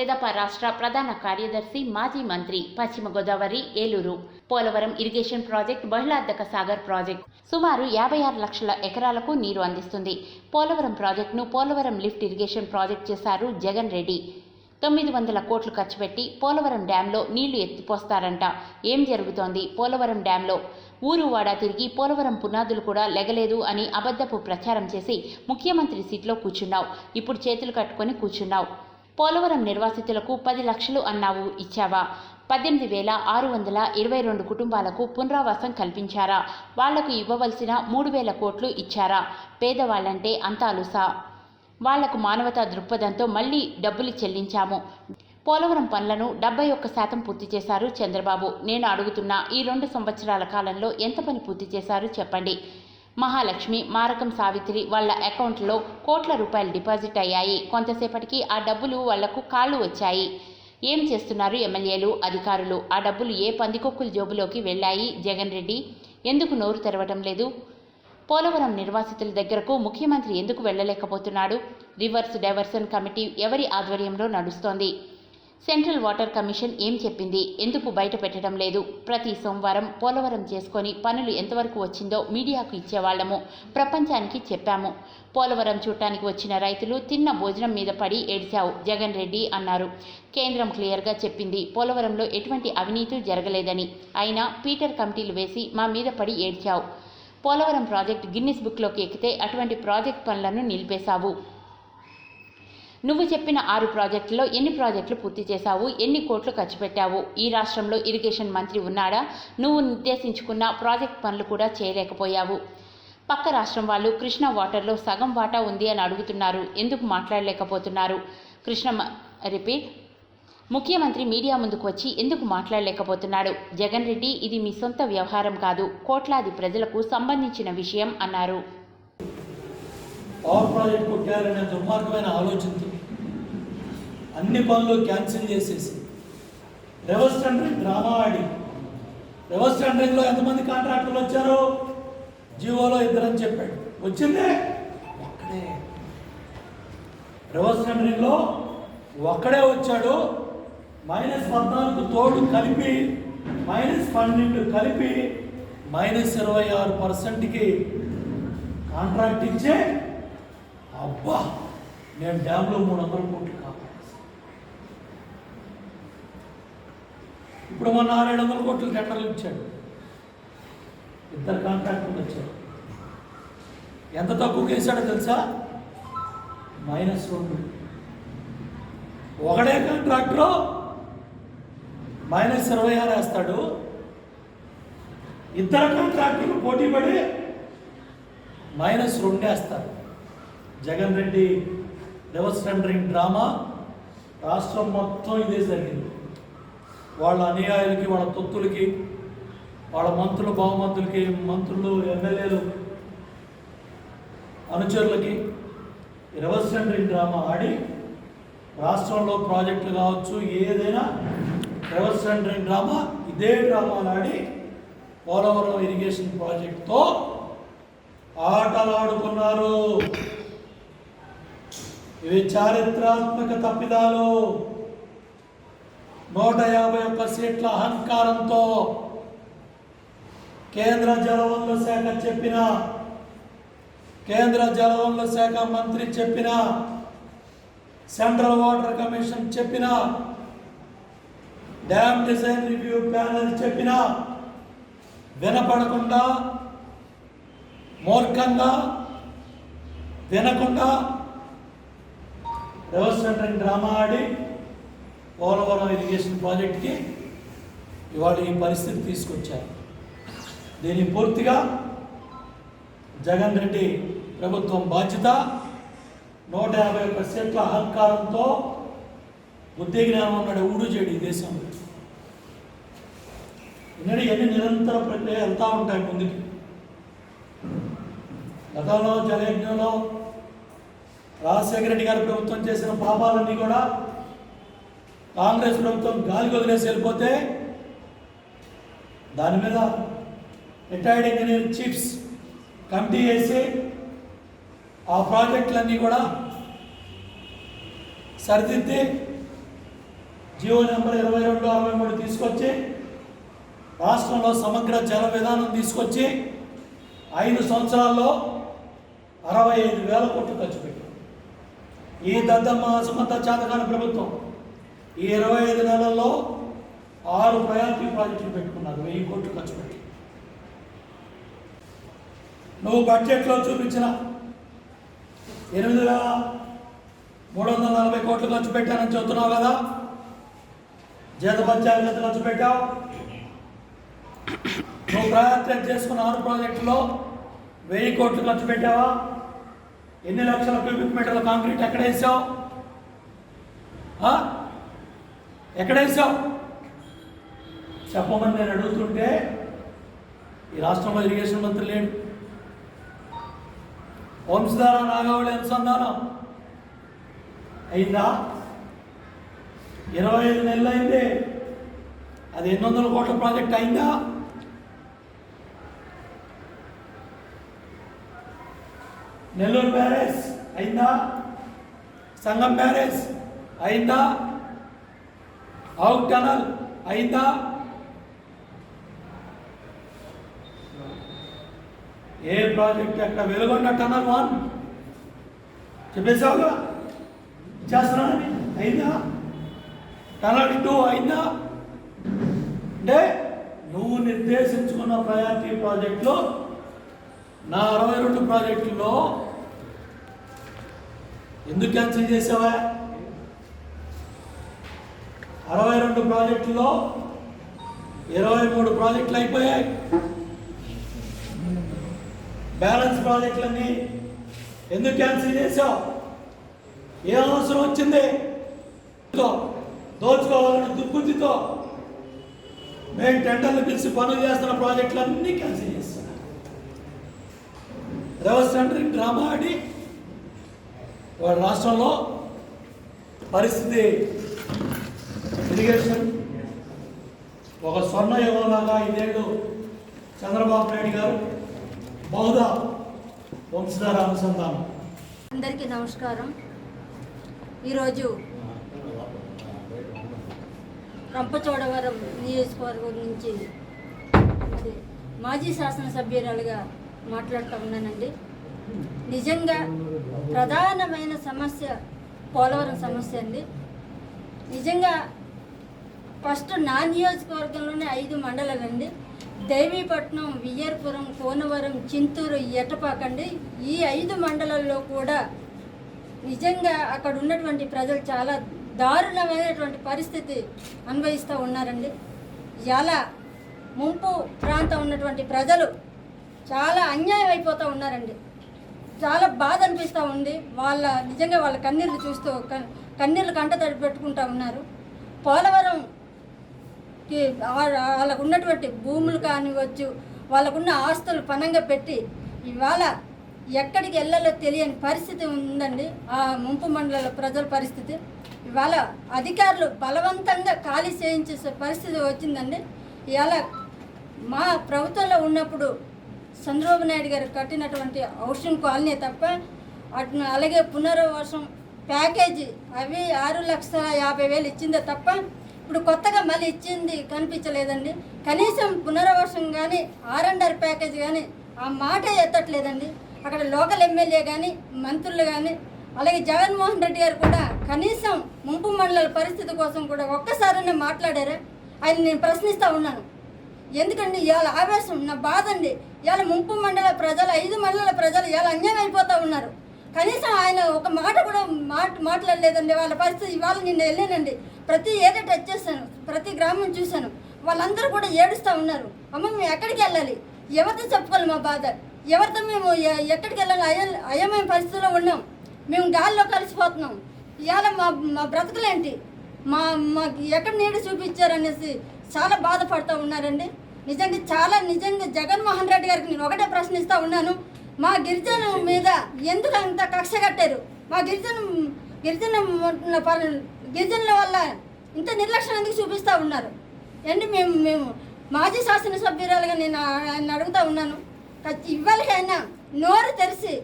తెదప రాష్ట్ర ప్రధాన కార్యదర్శి మాజీ మంత్రి పశ్చిమ గోదావరి ఏలూరు పోలవరం ఇరిగేషన్ ప్రాజెక్ట్ బహుళార్థక సాగర్ ప్రాజెక్ట్ సుమారు యాభై ఆరు లక్షల ఎకరాలకు నీరు అందిస్తుంది పోలవరం ప్రాజెక్టును పోలవరం లిఫ్ట్ ఇరిగేషన్ ప్రాజెక్ట్ చేశారు జగన్ రెడ్డి తొమ్మిది వందల కోట్లు ఖర్చు పెట్టి పోలవరం డ్యాంలో నీళ్ళు ఎత్తిపోస్తారంట ఏం జరుగుతోంది పోలవరం డ్యాంలో ఊరు వాడా తిరిగి పోలవరం పునాదులు కూడా లెగలేదు అని అబద్ధపు ప్రచారం చేసి ముఖ్యమంత్రి సీట్లో కూర్చున్నావు ఇప్పుడు చేతులు కట్టుకొని కూర్చున్నావు పోలవరం నిర్వాసితులకు పది లక్షలు అన్నావు ఇచ్చావా? పద్దెనిమిది వేల ఆరు వందల ఇరవై రెండు కుటుంబాలకు పునరావాసం కల్పించారా? వాళ్ళకు ఇవ్వవలసిన మూడు వేల కోట్లు ఇచ్చారా? పేదవాళ్ళంటే అంత అలుసా. వాళ్ళకు మానవతా దృక్పథంతో మళ్ళీ డబ్బులు చెల్లించాము. పోలవరం పనులను డెబ్బై ఒక్క శాతం పూర్తి చేశారు చంద్రబాబు. నేను అడుగుతున్న ఈ రెండు సంవత్సరాల కాలంలో ఎంత పని పూర్తి చేశారు చెప్పండి. మహాలక్ష్మి మారకం సావిత్రి వాళ్ళ అకౌంట్లో కోట్ల రూపాయలు డిపాజిట్ అయ్యాయి. కొంతసేపటికి ఆ డబ్బులు వాళ్ళకు కాళ్ళు వచ్చాయి. ఏం చేస్తున్నారు ఎమ్మెల్యేలు అధికారులు? ఆ డబ్బులు ఏ పందికొక్కుల జోబులోకి వెళ్ళాయి? జగన్ రెడ్డి ఎందుకు నోరు తెరవటం లేదు? పోలవరం నిర్వాసితుల దగ్గరకు ముఖ్యమంత్రి ఎందుకు వెళ్ళలేకపోతున్నాడు? రివర్స్ డైవర్షన్ కమిటీ ఎవరి ఆధ్వర్యంలో నడుస్తోంది? సెంట్రల్ వాటర్ కమిషన్ ఏం చెప్పింది? ఎందుకు బయట పెట్టడం లేదు? ప్రతి సోమవారం పోలవరం చేసుకొని పనులు ఎంతవరకు వచ్చిందో మీడియాకు ఇచ్చేవాళ్ళము ప్రపంచానికి చెప్పాము. పోలవరం చూడటానికి వచ్చిన రైతులు తిన్న భోజనం మీద పడి ఏడ్చావు జగన్ రెడ్డి అన్నారు. కేంద్రం క్లియర్గా చెప్పింది పోలవరంలో ఎటువంటి అవినీతి జరగలేదని. అయినా పీటర్ కమిటీలు వేసి మా మీద పడి ఏడ్చావు. పోలవరం ప్రాజెక్ట్ గిన్నిస్ బుక్లోకి ఎక్కితే అటువంటి ప్రాజెక్ట్ పనులను నిలిపేశావు. నువ్వు చెప్పిన ఆరు ప్రాజెక్టుల్లో ఎన్ని ప్రాజెక్టులు పూర్తి చేశావు? ఎన్ని కోట్లు ఖర్చు పెట్టావు? ఈ రాష్ట్రంలో ఇరిగేషన్ మంత్రి ఉన్నాడా? నువ్వు నిర్దేశించుకున్న ప్రాజెక్ట్ పనులు కూడా చేయలేకపోయావు. పక్క రాష్ట్రం వాళ్ళు కృష్ణా వాటర్లో సగం వాటా ఉంది అని అడుగుతున్నారు. ఎందుకు మాట్లాడలేకపోతున్నారు? కృష్ణ రిపీట్. ముఖ్యమంత్రి మీడియా ముందుకు వచ్చి ఎందుకు మాట్లాడలేకపోతున్నాడు? జగన్ రెడ్డి ఇది మీ సొంత వ్యవహారం కాదు. కోట్లాది ప్రజలకు సంబంధించిన విషయం అన్నారు. పవర్ ప్రాజెక్ట్ కొట్టారనే దుర్మార్గమైన ఆలోచనతో అన్ని పనులు క్యాన్సిల్ చేసేసి. రివర్స్ టెండరింగ్ డ్రామా ఆడి. రివర్స్ టెండరింగ్లో ఎంతమంది కాంట్రాక్టర్లు వచ్చారు? జివోలో ఇద్దరని చెప్పాడు. వచ్చిందే? ఒక్కడే. రివర్స్ టెండరింగ్లో ఒక్కడే వచ్చాడు. మైనస్ పద్నాలుగు తోడు కలిపి మైనస్ పన్నెండు కలిపి మైనస్ ఇరవై ఆరు పర్సెంట్కి కాంట్రాక్ట్ ఇచ్చే? అబ్బా! నేను డ్యామ్లో మూడు వందల కోట్లు ఇప్పుడు మొన్న ఆరేడు వందల కోట్లు టెండర్లు ఇచ్చాడు. ఇద్దరు కాంట్రాక్టర్లు వచ్చారు. ఎంత తక్కువ వేసాడో తెలుసా? మైనస్ రెండు. ఒకడే కాంట్రాక్టర్ మైనస్ ఇరవై ఆరు వేస్తాడు. ఇద్దరు కాంట్రాక్టర్లు పోటీ పడి minus రెండేస్తారు Jagan Reddy reverse tendering drama. రాష్ట్రం మొత్తం ఇదే జరిగింది. వాళ్ళ అనుయాయులకి వాళ్ళ తొత్తులకి వాళ్ళ మంత్రులు బహుమంతులకి మంత్రులు ఎమ్మెల్యేలు అనుచరులకి రివర్స్ టెండరింగ్ డ్రామా ఆడి రాష్ట్రంలో ప్రాజెక్టులు కావచ్చు ఏదైనా రివర్స్ సెంటరింగ్ డ్రామా ఇదే డ్రామాలు ఆడి పోలవరం ఇరిగేషన్ ప్రాజెక్టుతో ఆటలాడుకున్నారు. ఇవి చారిత్రాత్మక తప్పిదాలు. నూట యాభై ఒక్క సీట్ల అహంకారంతో కేంద్ర జలవనరుల శాఖ చెప్పిన కేంద్ర జలవనరుల శాఖ మంత్రి చెప్పిన సెంట్రల్ వాటర్ కమిషన్ చెప్పిన డ్యామ్ డిజైన్ రివ్యూ ప్యానల్ చెప్పిన వినపడకుండా మూర్ఖంగా వినకుండా రివర్స్ సెంటరింగ్ డ్రామా ఆడి పోలవరం ఇరిగేషన్ ప్రాజెక్ట్కి ఇవాళ ఈ పరిస్థితి తీసుకొచ్చారు. దీని పూర్తిగా జగన్ రెడ్డి ప్రభుత్వం బాధ్యత నూట యాభై ఒక్క సీట్ల అహంకారంతో బుద్ధి జ్ఞానం ఉన్నాడు ఊడు చేయడు ఈ దేశంలో. ఎందుకంటే ఎన్ని నిరంతర ప్రక్రియ వెళ్తూ ఉంటాయి ముందుకి. గతంలో జలయజ్ఞంలో రాజశేఖర రెడ్డి గారి ప్రభుత్వం చేసిన పాపాలన్నీ కూడా కాంగ్రెస్ ప్రభుత్వం గాలికి వదిలేసి వెళ్ళిపోతే దాని మీద రిటైర్డ్ ఇంజనీర్ చీఫ్స్ కమిటీ వేసి ఆ ప్రాజెక్టులన్నీ కూడా సరిదిద్ది జియో నెంబర్ ఇరవై రెండు అరవై మూడు తీసుకొచ్చి రాష్ట్రంలో సమగ్ర జల విధానం తీసుకొచ్చి ఐదు సంవత్సరాల్లో అరవై ఐదు వేల కోట్లు ఖర్చు పెట్టారు. ఈ దద్దమ్మ సుమంత చాతకాని ప్రభుత్వం ఈ ఇరవై ఐదు నెలల్లో ఆరు ప్రయారిటీ ప్రాజెక్టులు పెట్టుకున్నారు వెయ్యి కోట్లు ఖర్చు పెట్టి. నువ్వు బడ్జెట్లో చూపించిన ఎనిమిది వేల మూడు వందల నలభై కోట్లు ఖర్చు పెట్టానని చెబుతున్నావు కదా? జీతపత్యాలు ఎంత ఖర్చు పెట్టావు? నువ్వు ప్రయత్నం చేసుకున్న ఆరు ప్రాజెక్టులో వెయ్యి కోట్లు ఖర్చు పెట్టావా? ఎన్ని లక్షల క్యూబిక్ మీటర్ల కాంక్రీట్ ఎక్కడ వేసావు? ఎక్కడ వేసావు చెప్పమని నేను అడుగుతుంటే ఈ రాష్ట్రంలో ఇరిగేషన్ మంత్రి లేడు. వంశధార నాగవళి అనుసంధానం అయిందా? ఇరవై ఐదు నెలలు అయింది. అది ఎన్ని వందల కోట్ల ప్రాజెక్ట్ అయిందా? నెల్లూరు బ్యారేజ్ అయిందా? సంగం బ్యారేజ్ అయిందా? అవుట్ టనల్ అయిందా ఏ ప్రాజెక్ట్ అక్కడ వెలుగొండ టనల్ వన్? చెప్పేసావుగా చేస్తున్నానని అయిందా టనల్ టూ అయిందా అంటే నువ్వు నిర్దేశించుకున్న ప్రయారిటీ ప్రాజెక్టులో నా అరవై రెండు ప్రాజెక్టుల్లో ఎందుకు క్యాన్సిల్ చేసావా? అరవై రెండు ప్రాజెక్టుల్లో ఇరవై మూడు ప్రాజెక్టులు అయిపోయాయి. బ్యాలెన్స్ ప్రాజెక్టులన్నీ ఎందుకు క్యాన్సిల్ చేసావు ఏ అవసరం వచ్చింది? దోచుకోవాలని దుర్బుద్ధితో మేము టెండర్లు పిలిచి పనులు చేస్తున్న ప్రాజెక్టులన్నీ క్యాన్సిల్ చేస్తున్నాం రివర్స్ టెండరింగ్ డ్రామా ఆడి వాడు రాష్ట్రంలో పరిస్థితి ఇరిగేషన్ ఒక స్వర్ణ యుగంలాగా ఐదేళ్ళు చంద్రబాబు నాయుడు గారు బహుదా వంశధార అనుసంధానం. అందరికీ నమస్కారం. ఈరోజు రంపచోడవరం నియోజకవర్గం నుంచి మరి మాజీ శాసనసభ్యురాలుగా మాట్లాడుతూ ఉన్నానండి. నిజంగా ప్రధానమైన సమస్య పోలవరం సమస్య అండి. నిజంగా ఫస్ట్ నా నియోజకవర్గంలోనే ఐదు మండలాలండి దేవీపట్నం వియ్యర్పురం కోనవరం చింతూరు ఎటపాకండి ఈ ఐదు మండలాల్లో కూడా నిజంగా అక్కడ ఉన్నటువంటి ప్రజలు చాలా దారుణమైనటువంటి పరిస్థితి అనుభవిస్తూ ఉన్నారండి. ఎలా? ముంపు ప్రాంతం ఉన్నటువంటి ప్రజలు చాలా అన్యాయం అయిపోతూ ఉన్నారండి. చాలా బాధ అనిపిస్తూ ఉంది. వాళ్ళ నిజంగా వాళ్ళ కన్నీళ్ళు చూస్తూ కన్నీళ్ళు కంట తడి పెట్టుకుంటూ ఉన్నారు. పోలవరం వాళ్ళకు ఉన్నటువంటి భూములు కానివచ్చు వాళ్ళకున్న ఆస్తులు పనంగా పెట్టి ఇవాళ ఎక్కడికి వెళ్ళాలో తెలియని పరిస్థితి ఉందండి ఆ ముంపు మండల ప్రజల పరిస్థితి. ఇవాళ అధికారులు బలవంతంగా ఖాళీ చేయించే పరిస్థితి వచ్చిందండి. ఇవాళ మా ప్రభుత్వంలో ఉన్నప్పుడు చంద్రబాబు నాయుడు గారు కట్టినటువంటి హౌసింగ్ కాలనీ తప్ప అటు అలాగే పునర్వసం ప్యాకేజీ అవి ఆరు లక్షల యాభై వేలు ఇచ్చిందే తప్ప ఇప్పుడు కొత్తగా మళ్ళీ ఇచ్చింది కనిపించలేదండి. కనీసం పునరావాసం కానీ ఆర్ ప్యాకేజ్ కానీ ఆ మాట ఎత్తట్లేదండి. అక్కడ లోకల్ ఎమ్మెల్యే కానీ మంత్రులు కానీ అలాగే జగన్మోహన్ రెడ్డి గారు కూడా కనీసం ముంపు మండలాల పరిస్థితి కోసం కూడా ఒక్కసారైనా మాట్లాడారా? ఆయన నేను ప్రశ్నిస్తూ ఉన్నాను. ఎందుకండి ఇవాళ ఆవేశం? నా బాధ అండి ఇవాళ ముంపు మండల ప్రజలు ఐదు మండల ప్రజలు ఇవాళ అన్యాయం అయిపోతూ ఉన్నారు. కనీసం ఆయన ఒక మాట కూడా మాట మాట్లాడలేదండి. వాళ్ళ పరిస్థితి ఇవాళ నిన్న వెళ్ళానండి. ప్రతి ఏదో టచ్ చేశాను. ప్రతి గ్రామం చూశాను. వాళ్ళందరూ కూడా ఏడుస్తూ ఉన్నారు. అమ్మ మేము ఎక్కడికి వెళ్ళాలి? ఎవరితో చెప్పుకోవాలి మా బాధ? ఎవరితో మేము ఎక్కడికి వెళ్ళాలి? అయ అయమైన పరిస్థితిలో ఉన్నాం. మేము గాల్లో కలిసిపోతున్నాం. ఇవాళ మా మా బ్రతుకులేంటి? మా మాకు ఎక్కడ నీడ చూపించారనేసి చాలా బాధపడుతూ ఉన్నారండి. నిజంగా చాలా నిజంగా జగన్మోహన్ రెడ్డి గారికి నేను ఒకటే ప్రశ్నిస్తూ ఉన్నాను. మా గిరిజన మీద ఎందుకు అంత కక్ష కట్టారు? మా గిరిజన గిరిజన గిరిజనుల వల్ల ఇంత నిర్లక్ష్యం ఎందుకు చూపిస్తూ ఉన్నారు? అండి మేము మేము మాజీ శాసనసభ్యురాలుగా నేను ఆయన అడుగుతూ ఉన్నాను. ఇవ్వాలికైనా ఇవాళకైనా నోరు తెరిచి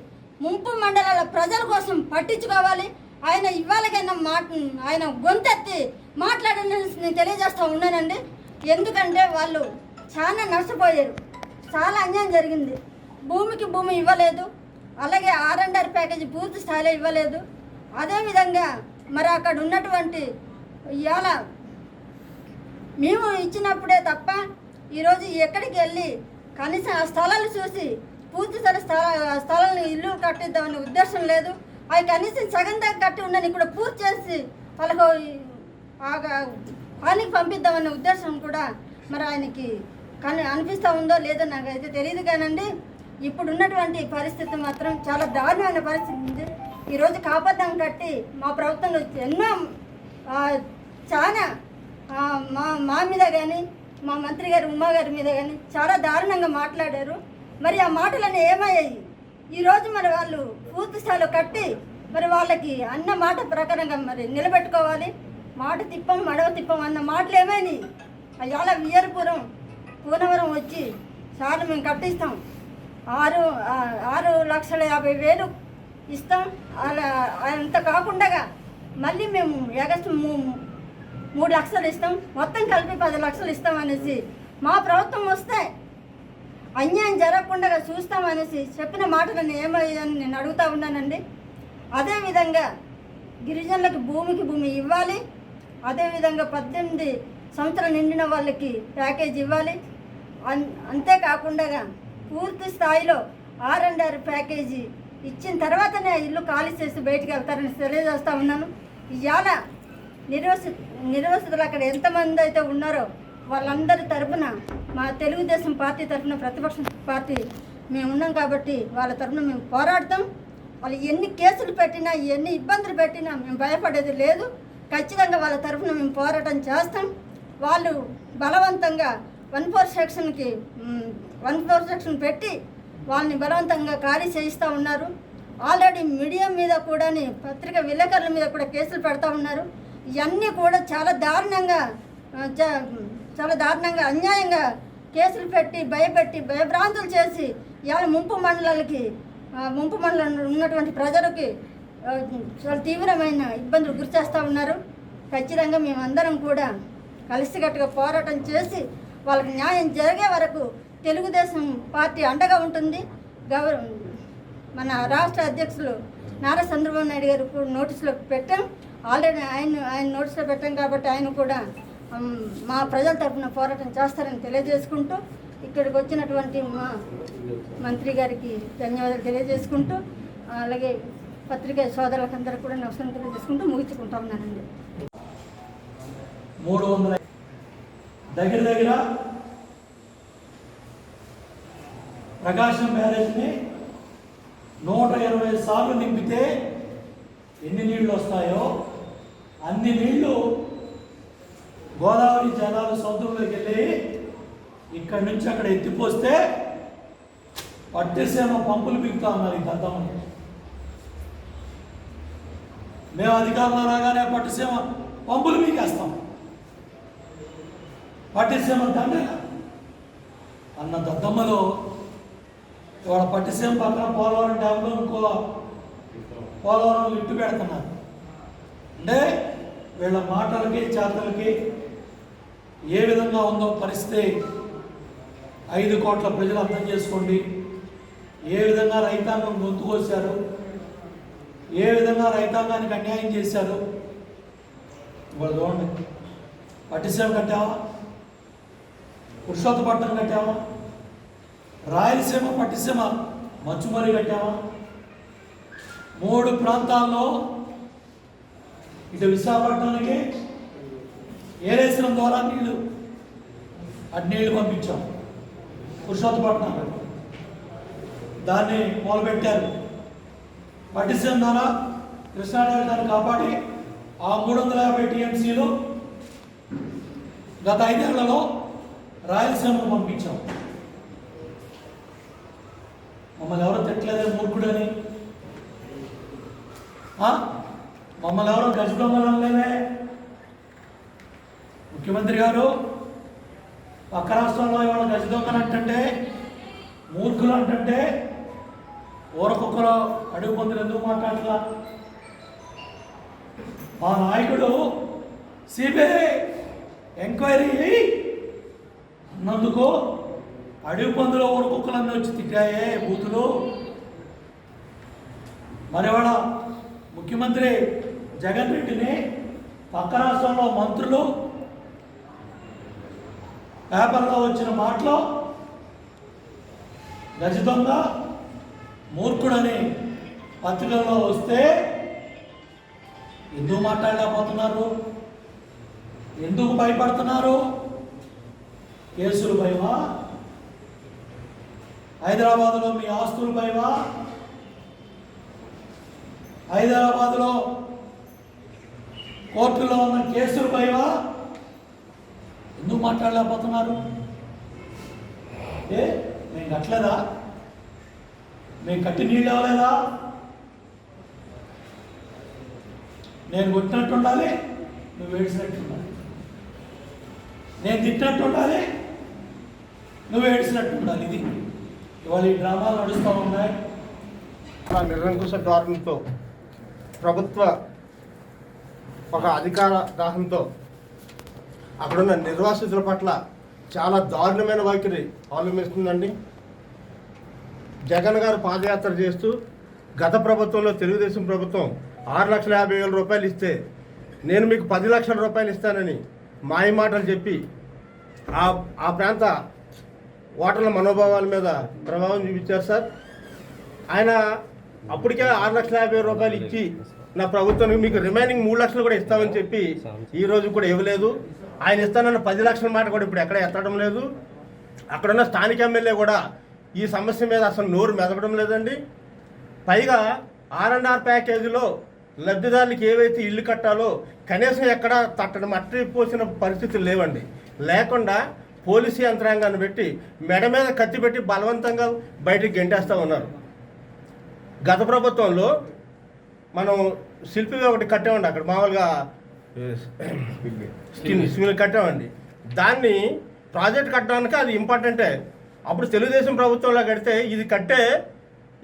ముంపు మండలాల ప్రజల కోసం పట్టించుకోవాలి. ఆయన ఇవాళకైనా మాట ఆయన గొంతెత్తి మాట్లాడని నేను తెలియజేస్తూ ఉన్నానండి. ఎందుకంటే వాళ్ళు చాలా నష్టపోయారు. చాలా అన్యాయం జరిగింది. భూమికి భూమి ఇవ్వలేదు. అలాగే ఆర్ అండ్ ఆర్ ప్యాకేజీ పూర్తి స్థాయిలో ఇవ్వలేదు. అదేవిధంగా మరి అక్కడ ఉన్నటువంటి ఇవాళ మేము ఇచ్చినప్పుడే తప్ప ఈరోజు ఎక్కడికి వెళ్ళి కనీసం ఆ స్థలాలు చూసి పూర్తి స్థల స్థల స్థలాలను ఇల్లు కట్టిద్దామనే ఉద్దేశం లేదు. అవి కనీసం సగం దాకా కట్టి ఉండని కూడా పూర్తి చేసి వాళ్ళకు పనికి పంపిద్దామనే ఉద్దేశం కూడా మరి ఆయనకి కానీ అనిపిస్తూ ఉందో లేదో నాకు అయితే తెలియదు కానండి. ఇప్పుడు ఉన్నటువంటి పరిస్థితి మాత్రం చాలా దారుణమైన పరిస్థితి ఉంది. ఈరోజు కాపద్దం కట్టి మా ప్రభుత్వంలో ఎన్నో చాలా మా మా మీద కానీ మా మంత్రి గారు ఉమ్మగారి మీద కానీ చాలా దారుణంగా మాట్లాడారు. మరి ఆ మాటలన్నీ ఏమయ్యాయి? ఈరోజు మరి వాళ్ళు పూర్తి స్థాయిలో కట్టి మరి వాళ్ళకి అన్న మాట ప్రకారంగా మరి నిలబెట్టుకోవాలి. మాట తిప్పం మడవ తిప్పం అన్న మాటలు ఏమైనాయి? అయ్యాల వియర్పురం పూనవరం వచ్చి సార్ మేము కట్టిస్తాం. ఆరు ఆరు లక్షల యాభై వేలు ఇస్తాం. అలా అంత కాకుండా మళ్ళీ మేము ఆగస్టు మూడు లక్షలు ఇస్తాం. మొత్తం కలిపి పది లక్షలు ఇస్తాం అనేసి మా ప్రభుత్వం వస్తే అన్యాయం జరగకుండా చూస్తాం అనేసి చెప్పిన మాటలను ఏమయ్యాయని నేను అడుగుతా ఉన్నానండి. అదేవిధంగా గిరిజనులకు భూమికి భూమి ఇవ్వాలి. అదేవిధంగా పద్దెనిమిది సంవత్సరాలు నిండిన వాళ్ళకి ప్యాకేజ్ ఇవ్వాలి. అన్- అంతేకాకుండా పూర్తి స్థాయిలో ఆర్ అండ్ ఆర్ ప్యాకేజీ ఇచ్చిన తర్వాతనే ఆ ఇల్లు ఖాళీ చేసి బయటికి వెళ్తారని తెలియజేస్తా ఉన్నాను. ఇవాళ నిర్వసి నిర్వసితులు అక్కడ ఎంతమంది అయితే ఉన్నారో వాళ్ళందరి తరపున మా తెలుగుదేశం పార్టీ తరపున ప్రతిపక్ష పార్టీ మేము ఉన్నాం కాబట్టి వాళ్ళ తరపున మేము పోరాడతాం. వాళ్ళు ఎన్ని కేసులు పెట్టినా ఎన్ని ఇబ్బందులు పెట్టినా మేము భయపడేది లేదు. ఖచ్చితంగా వాళ్ళ తరఫున మేము పోరాటం చేస్తాం. వాళ్ళు బలవంతంగా వన్ ఫోర్ సెక్షన్కి వన్ ఫోర్ పెట్టి వాళ్ళని బలవంతంగా ఖాళీ చేయిస్తూ ఉన్నారు. ఆల్రెడీ మీడియం మీద కూడా పత్రిక విలేకరుల మీద కూడా కేసులు పెడతా ఉన్నారు. ఇవన్నీ కూడా చాలా దారుణంగా చాలా దారుణంగా అన్యాయంగా కేసులు పెట్టి భయపెట్టి భయభ్రాంతులు చేసి ఇవాళ ముంపు మండలాలకి ముంపు మండలం ఉన్నటువంటి ప్రజలకి చాలా తీవ్రమైన ఇబ్బందులు గురి చేస్తూ ఉన్నారు. ఖచ్చితంగా మేమందరం కూడా కలిసికట్టుగా పోరాటం చేసి వాళ్ళకి న్యాయం జరిగే వరకు తెలుగుదేశం పార్టీ అండగా ఉంటుంది. గవర్ మన రాష్ట్ర అధ్యక్షులు నారా చంద్రబాబు నాయుడు గారు కూడా నోటీసులో పెట్టాం. ఆల్రెడీ ఆయన ఆయన నోటీసులో పెట్టాం కాబట్టి ఆయన కూడా మా ప్రజల తరఫున పోరాటం చేస్తారని తెలియజేసుకుంటూ ఇక్కడికి వచ్చినటువంటి మా మంత్రి గారికి ధన్యవాదాలు తెలియజేసుకుంటూ అలాగే పత్రికా సోదరులకు అందరూ కూడా నమస్కారం తెలియజేసుకుంటూ ముగించుకుంటా ఉన్నానండి. మూడు వందల దగ్గర దగ్గర ప్రకాశం బ్యారేజ్ని నూట ఇరవై సార్లు నింపితే ఎన్ని నీళ్ళు వస్తాయో అన్ని నీళ్ళు గోదావరి జలాలు సముద్రంలోకి వెళ్ళి ఇక్కడి నుంచి అక్కడ ఎత్తిపోస్తే పట్టేసేమో పంపులు బిగుతా ఉన్నారు ఈ గతంలో మేము అధికారంలో రాగానే పట్టుసీమ పంపులు మీకేస్తాం పట్టిసీమ దండగా. అన్న దద్దమ్మలో ఇవాళ పట్టిసీమ పక్కన పోలవరం డ్యాంలో ఇంకో పోలవరం ఇట్టు పెడుతున్నారు. అంటే వీళ్ళ మాటలకి చేతలకి ఏ విధంగా ఉందో పరిస్థితి ఐదు కోట్ల ప్రజలు అర్థం చేసుకోండి. ఏ విధంగా రైతాంగం గొంతుకొచ్చారు ఏ విధంగా రైతాంగానికి అన్యాయం చేశారు? ఇవాళ చూడండి. పట్టిసీమ కట్టావా? పురుషోత్తపట్నం కట్టామా రాయలసీమ పట్టిసీమ మంచుమరి కట్టావా? మూడు ప్రాంతాల్లో ఇటు విశాఖపట్నానికి ఏరేసిన ద్వారా నీళ్ళు అటు నీళ్ళు పంపించాం. పురుషోత్తపట్నం దాన్ని మొదలుపెట్టారు. పట్టిసీమ ద్వారా కృష్ణానగర్ దాన్ని కాపాడి ఆ మూడు వందల యాభై టీఎంసీలు గత ఐదేళ్ళలో రాయలసీమకు పంపించాం. మమ్మల్ని ఎవరో తిట్టలేదే మూర్ఖుడు అని? మమ్మల్ని ఎవరో గజదొంగలు ముఖ్యమంత్రి గారు పక్క రాష్ట్రంలో ఎవరు గజదొంగలు అంటే మూర్ఖులు అంటే ఊరకొక్కలో అడుగు పొందులు ఎందుకు మాట్లాడలా మా నాయకుడు సిబిఐ ఎంక్వైరీ అయ్యి అన్నందుకు అడవి పందులో ఊరకుక్కలన్నీ వచ్చి తిట్టాయే బూతులు. మరివాడ ముఖ్యమంత్రి జగన్ రెడ్డిని పక్క రాష్ట్రంలో మంత్రులు పేపర్లో వచ్చిన మాటలో గజ మూర్ఖుడని పత్రికల్లో వస్తే ఎందుకు మాట్లాడలేకపోతున్నారు? ఎందుకు భయపడుతున్నారు? కేసులు భయమా? హైదరాబాద్లో మీ ఆస్తులు హైదరాబాద్లో కోర్టులో ఉన్న కేసులు భయమా ఎందుకు మాట్లాడలేకపోతున్నారు? ఏ మేము కట్టలేదా? మేము కట్టి నీళ్ళు అవ్వలేదా నేను కొట్టినట్టు ఉండాలి నువ్వు ఏడిసినట్టు ఉండాలి. నేను తిట్టినట్టు ఉండాలి నువ్వు ఏడిసినట్టు ఉండాలి ఇది. ఇవాళ ఈ డ్రామాలు నడుస్తూ ఉన్నాయి. ఆ నిరంకుశ ధోరణితో ప్రభుత్వ ఒక అధికార దాహంతో అక్కడున్న నిర్వాసితుల పట్ల చాలా దారుణమైన వైఖరి అవలంబిస్తుందండి జగన్ గారు పాదయాత్ర చేస్తూ గత ప్రభుత్వంలో తెలుగుదేశం ప్రభుత్వం ఆరు లక్షల యాభై వేల రూపాయలు ఇస్తే నేను మీకు పది లక్షల రూపాయలు ఇస్తానని మాయ మాటలు చెప్పి ఆ ఆ ప్రాంత ఓటర్ల మనోభావాల మీద ప్రభావం చూపించారు సార్. ఆయన అప్పటికే ఆరు లక్షల యాభై రూపాయలు ఇచ్చి నా ప్రభుత్వానికి మీకు రిమైనింగ్ మూడు లక్షలు కూడా ఇస్తామని చెప్పి ఈ రోజు కూడా ఇవ్వలేదు. ఆయన ఇస్తానన్న పది లక్షల మాట కూడా ఇప్పుడు ఎక్కడ ఎత్తడం లేదు. అక్కడున్న స్థానిక ఎమ్మెల్యే కూడా ఈ సమస్య మీద అసలు నోరు మెదపడం లేదండి. పైగా ఆర్ఎన్ఆర్ ప్యాకేజీలో లబ్ధిదారులకు ఏవైతే ఇల్లు కట్టాలో కనీసం ఎక్కడ తట్టడం మట్టి పోసిన పరిస్థితులు లేవండి. లేకుండా పోలీసు యంత్రాంగాన్ని పెట్టి మెడ మీద కత్తి పెట్టి బలవంతంగా బయటికి గెంటేస్తూ ఉన్నారు. గత ప్రభుత్వంలో మనం శిల్పిగా ఒకటి కట్టామండి అక్కడ మామూలుగా స్కిన్ స్కిన్ కట్టామండి. దాన్ని ప్రాజెక్ట్ కట్టడానికి అది ఇంపార్టెంటే. అప్పుడు తెలుగుదేశం ప్రభుత్వంలో కడితే ఇది కట్టే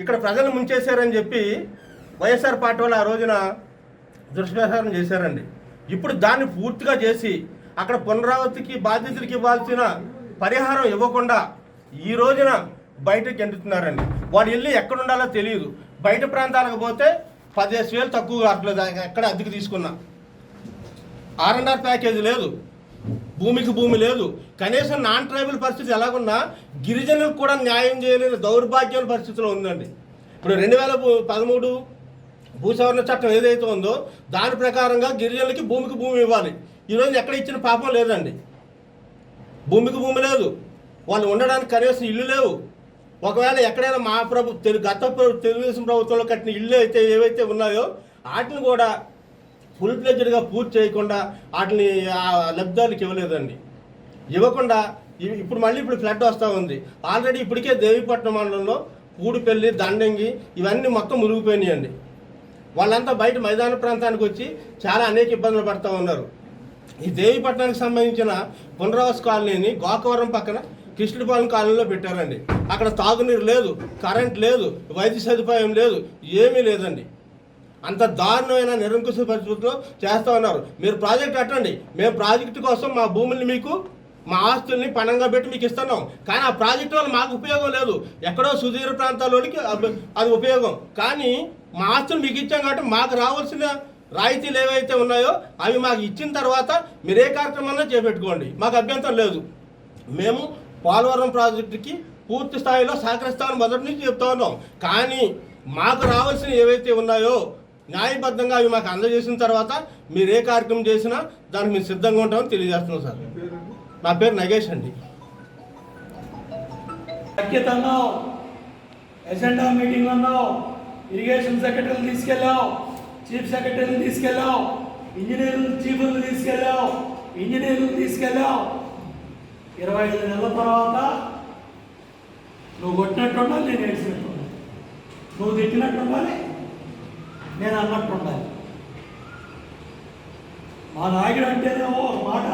ఇక్కడ ప్రజలు ముంచేశారని చెప్పి వైఎస్ఆర్ పార్టీ వాళ్ళు ఆ రోజున దుష్ప్రచారం చేశారండి. ఇప్పుడు దాన్ని పూర్తిగా చేసి అక్కడ పునరావృతికి బాధితులకి ఇవ్వాల్సిన పరిహారం ఇవ్వకుండా ఈ రోజున బయటకు ఎండుతున్నారండి. వాడు వెళ్ళి ఎక్కడ ఉండాలో తెలియదు. బయట ప్రాంతాలకు పోతే పదిహేను వేలు తక్కువ కావట్లేదు. ఎక్కడ అద్దెకు తీసుకున్నా. ఆర్ఎన్ఆర్ ప్యాకేజ్ లేదు. భూమికి భూమి లేదు. కనీసం నాన్ ట్రైబల్ పరిస్థితి ఎలాగున్నా గిరిజనులకు కూడా న్యాయం చేయలేని దౌర్భాగ్యం పరిస్థితిలో ఉందండి. ఇప్పుడు రెండు వేల పదమూడు భూసవరణ చట్టం ఏదైతే ఉందో దాని ప్రకారంగా గిరిజనులకి భూమికి భూమి ఇవ్వాలి. ఈరోజు ఎక్కడ ఇచ్చిన పాపం లేదండి. భూమికి భూమి లేదు. వాళ్ళు ఉండడానికి కనీసం ఇల్లు లేవు. ఒకవేళ ఎక్కడైనా మా ప్రభు తెలు గత ప్రభు తెలుగుదేశం ప్రభుత్వంలో కట్టిన ఇల్లు అయితే ఏవైతే ఉన్నాయో వాటిని కూడా ఫుల్ ప్లెజ్డ్గా పూర్తి చేయకుండా వాటిని ఆ ఇవ్వలేదండి. ఇవ్వకుండా ఇవి- ఇప్పుడు మళ్ళీ ఇప్పుడు ఫ్లడ్ వస్తూ ఉంది. ఆల్రెడీ ఇప్పటికే దేవీపట్నం మండలంలో పూడిపల్లి దండంగి ఇవన్నీ మొత్తం మురిగిపోయినాయండి వాళ్ళంతా బయట మైదాన ప్రాంతానికి వచ్చి చాలా అనేక ఇబ్బందులు పడుతూ ఉన్నారు. ఈ దేవిపట్నానికి సంబంధించిన పునరావాస కాలనీని గోకవరం పక్కన కృష్ణపాలెం కాలనీలో పెట్టారండి. అక్కడ తాగునీరు లేదు కరెంట్ లేదు వైద్య సదుపాయం లేదు ఏమీ లేదండి. అంత దారుణమైన నిరంకుశ పరిస్థితుల్లో చేస్తూ ఉన్నారు. మీరు ప్రాజెక్ట్ కట్టండి మేము ప్రాజెక్టు కోసం మా భూముల్ని మీకు మా ఆస్తుల్ని పణంగా పెట్టి మీకు ఇస్తున్నాం. కానీ ఆ ప్రాజెక్టు వల్ల మాకు ఉపయోగం లేదు. ఎక్కడో సుదీర్ఘ ప్రాంతాల్లోనికి అది ఉపయోగం. కానీ మా ఆస్తులు మీకు ఇచ్చాం కాబట్టి మాకు రావాల్సిన రాయితీలు ఏవైతే ఉన్నాయో అవి మాకు ఇచ్చిన తర్వాత మీరు ఏ కార్యక్రమాన్ని చేపెట్టుకోండి. మాకు అభ్యంతరం లేదు. మేము పోలవరం ప్రాజెక్టుకి పూర్తి స్థాయిలో సహకరిస్తామని మొదటి నుంచి చెప్తా ఉన్నాం. కానీ మాకు రావాల్సినవి ఏవైతే ఉన్నాయో న్యాయబద్ధంగా అవి మాకు అందజేసిన తర్వాత మీరు ఏ కార్యక్రమం చేసినా దానికి మేము సిద్ధంగా ఉంటామని తెలియజేస్తున్నాం సార్. నా పేరు నగేష్ అండి. అన్నావు ఎజెండా మీటింగ్ అన్నావు ఇరిగేషన్ సెక్రటరీని తీసుకెళ్ళావు. చీఫ్ సెక్రటరీని తీసుకెళ్ళావు. ఇంజనీర్లు చీఫ్లను తీసుకెళ్ళావు. ఇంజనీర్లు తీసుకెళ్ళావు. ఇరవై ఐదు నెలల తర్వాత నువ్వు కొట్టినట్టు ఉండాలి నేను ఏడ్చినట్టు ఉండాలి నువ్వు తిట్టినట్టు ఉండాలి నేను అన్నట్టు ఉండాలి మా నాయకుడు అంటేనేమో ఒక మాట.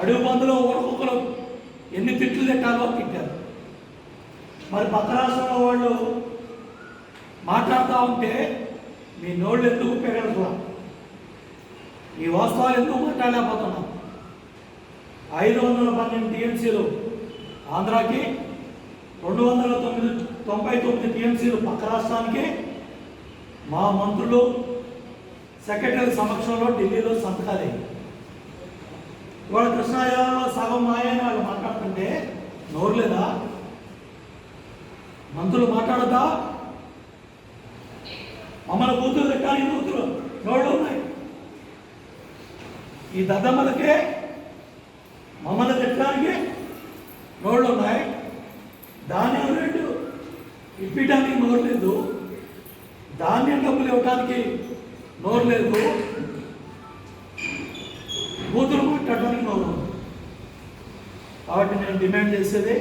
అడుగు మందులో ఊరకుక్కలు ఎన్ని తిట్లు తిట్టాలో తిట్టారు. మరి పక్క రాష్ట్రంలో వాళ్ళు మాట్లాడుతూ ఉంటే మీ నోళ్ళు ఎందుకు పెగలరా ఈ వాస్తవాలు ఎందుకు మాట్లాడలేకపోతున్నాం? ఐదు వందల పన్నెండు టీఎంసీలు ఆంధ్రాకి రెండు వందల తొమ్మిది తొంభై తొమ్మిది టీఎంసీలు పక్క రాష్ట్రానికి మా మంత్రులు సెక్రటరీ సమక్షంలో ఢిల్లీలో సంతకాలే ఇవాళ కృష్ణాయాలో సగం మాయని వాళ్ళు మాట్లాడుతుంటే నోరు లేదా? మంత్రులు మాట్లాడదా మమ్మల్ని కూతురు తిట్టాలి కూతురు నోళ్ళు ఉన్నాయి. ఈ దద్దమ్మలకే మమ్మల్ని తిట్టడానికి నోళ్ళు ఉన్నాయి. ధాన్యం రేటు ఇప్పటానికి నోరు లేదు. ధాన్యం డబ్బులు ఇవ్వడానికి నోరు లేదు. కూతురు మాట్లాడడానికి నోరు కాబట్టి నేను డిమాండ్ చేసేది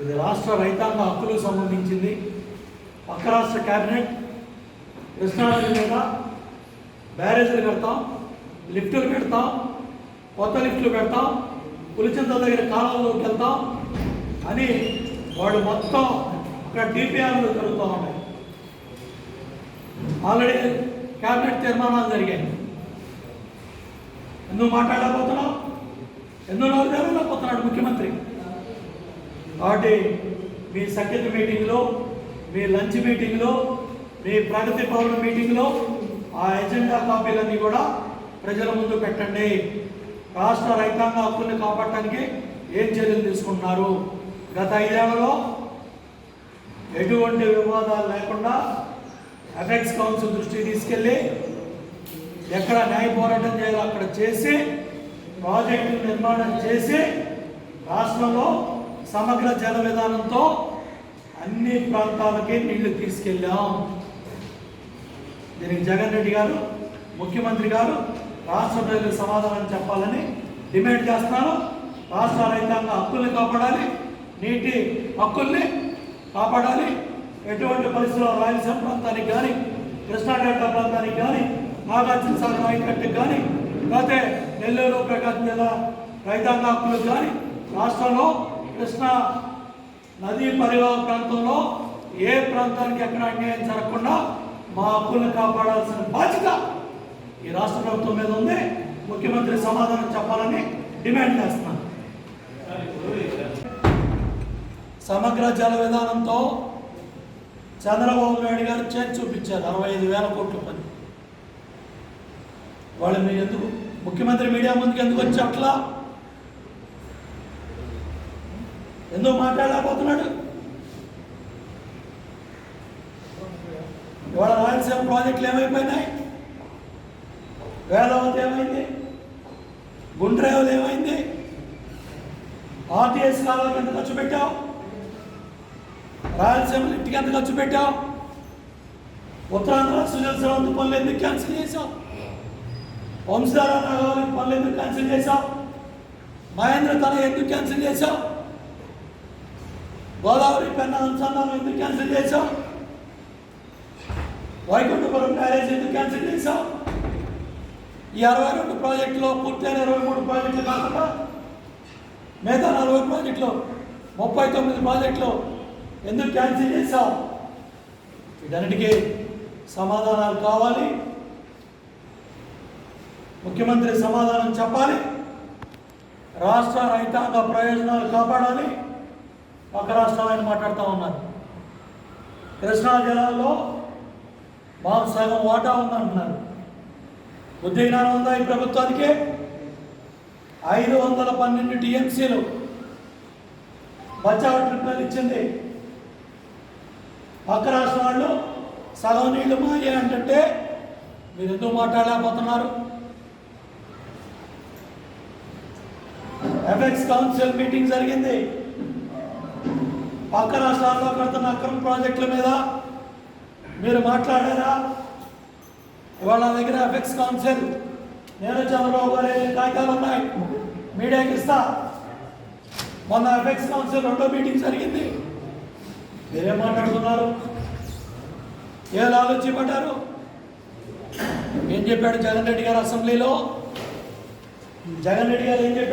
ఇది రాష్ట్ర రైతాంగ హక్కులకు సంబంధించింది. పక్క రాష్ట్ర క్యాబినెట్ కృష్ణానది మీద బ్యారేజీలు పెడతాం లిఫ్టులు పెడతాం కొత్త లిఫ్టులు పెడతాం పులిచింత దగ్గర కాలంలోకి వెళ్తాం అని వాళ్ళు మొత్తం అక్కడ డిపిఆర్లు జరుగుతూ ఉన్నాయి. ఆల్రెడీ క్యాబినెట్ తీర్మానాలు జరిగాయి. ఎందుకు ఎన్నో నౌకర్లు నోరుదేరలేకపోతున్నాడు ముఖ్యమంత్రి. కాబట్టి మీ సఖ్యత మీటింగ్లో మీ లంచ్ మీటింగ్లో మీ ప్రగతి భవన్ మీటింగ్లో ఆ ఎజెండా కాపీలన్నీ కూడా ప్రజల ముందు పెట్టండి. రాష్ట్ర రైతాంగ హక్కుల్ని కాపాడటానికి ఏం చర్యలు తీసుకుంటున్నారు? గత ఐదేళ్ళలో ఎటువంటి వివాదాలు లేకుండా ఎఫెక్స్ కౌన్సిల్ దృష్టికి తీసుకెళ్ళి ఎక్కడ న్యాయ పోరాటం చేయాలో అక్కడ చేసి ప్రాజెక్టు నిర్మాణం చేసి రాష్ట్రంలో సమగ్ర జల విధానంతో అన్ని ప్రాంతాలకి నీళ్ళు తీసుకెళ్ళాం. దీనికి జగన్ రెడ్డి గారు ముఖ్యమంత్రి గారు రాష్ట్ర ప్రజలకు సమాధానం చెప్పాలని డిమాండ్ చేస్తున్నారు. రాష్ట్ర రైతాంగ హక్కుల్ని కాపాడాలి నీటి హక్కుల్ని కాపాడాలి. ఎటువంటి పరిస్థితుల్లో రాయలసీమ ప్రాంతానికి కానీ కృష్ణా డెల్టా ప్రాంతానికి కానీ నాగార్జున సాగర్ ఆయకట్టుకు కానీ లేకపోతే నెల్లూరు ప్రకాశం జిల్లా రైతాంగ హక్కులకు కానీ రాష్ట్రంలో కృష్ణా నదీ పరివాహ ప్రాంతంలో ఏ ప్రాంతానికి ఎక్కడ అన్యాయం జరగకుండా మా హక్కుల్ని కాపాడాల్సిన బాధ్యత ఈ రాష్ట్ర ప్రభుత్వం మీద ఉంది. ముఖ్యమంత్రి సమాధానం చెప్పాలని డిమాండ్ చేస్తున్నాను. సమగ్ర జల విధానంతో చంద్రబాబు నాయుడు గారు చేతి చూపించారు. అరవై ఐదు వేల కోట్ల పని. వాళ్ళు మీరు ఎందుకు ముఖ్యమంత్రి మీడియా ముందుకు ఎందుకు వచ్చి అట్లా? ఎందుకు మాట్లాడలేకపోతున్నాడు? ఇవాళ రాయలసీమ ప్రాజెక్టులు ఏమైపోయినాయి? వేదావతి ఏమైంది? గుండ్రేవులు ఏమైంది? ఆర్టీఎస్ కాలాలకు ఎంత ఖర్చు పెట్టావు? రాయలసీమ ఇంటికి ఎంత ఖర్చు పెట్టావు? ఉత్తరాంధ్ర సుజల శ్రవంతి పనులు ఎందుకు క్యాన్సిల్ చేశావు? వంశధార నాగావళి పనులు ఎందుకు క్యాన్సిల్ చేశావు? మహేంద్ర తన ఎందుకు క్యాన్సిల్ చేశావు? గోదావరి పెన్న అనుసంధానం ఎందుకు క్యాన్సిల్ చేశావు? వైకుంఠపురం బ్యారేజ్ ఎందుకు క్యాన్సిల్ చేశాం ఈ అరవై రెండు ప్రాజెక్టులో పూర్తయిన ఇరవై మూడు ప్రాజెక్టులు కాకుండా మిగతా నలభై ప్రాజెక్టులు ముప్పై తొమ్మిది ప్రాజెక్టులు ఎందుకు క్యాన్సిల్ చేశాం వీటన్నిటికీ సమాధానాలు కావాలి. ముఖ్యమంత్రి సమాధానం చెప్పాలి. రాష్ట్ర రైతాంగ ప్రయోజనాలు కాపాడాలి. ఒక రాష్ట్రం ఆయన మాట్లాడుతూ ఉన్నారు. కృష్ణా జిల్లాలో మాకు సగం వాటా ఉందంటున్నారు. బుద్ధి జ్ఞానం ఉందా ఈ ప్రభుత్వానికి? ఐదు వందల పన్నెండు టీఎంసీలు. బచావ్ ట్రిబ్యునల్ ఇచ్చింది. పక్క రాష్ట్రం వాళ్ళు సగం నీళ్ళు మాయ అంటే మీరు ఎందుకు మాట్లాడలేకపోతున్నారు? ఎఫెక్స్ కౌన్సిల్ మీటింగ్ జరిగింది. పక్క రాష్ట్రాల్లో కడుతున్న అక్రమ ప్రాజెక్టుల మీద మీరు మాట్లాడారా? ఇవాళ నా దగ్గర ఎఫెక్స్ కౌన్సిల్ నేను చంద్రబాబు గారి కాగితాలు ఉన్నాయి. మీడియాకి ఇస్తా. మొన్న ఎఫెక్స్ కౌన్సిల్ రెండో మీటింగ్ జరిగింది. మీరేం మాట్లాడుతున్నారు? ఏ ఆలోచించబడ్డారు ఏం చెప్పాడు జగన్ రెడ్డి గారు అసెంబ్లీలో? జగన్ రెడ్డి గారు ఏం చెప్పాడు?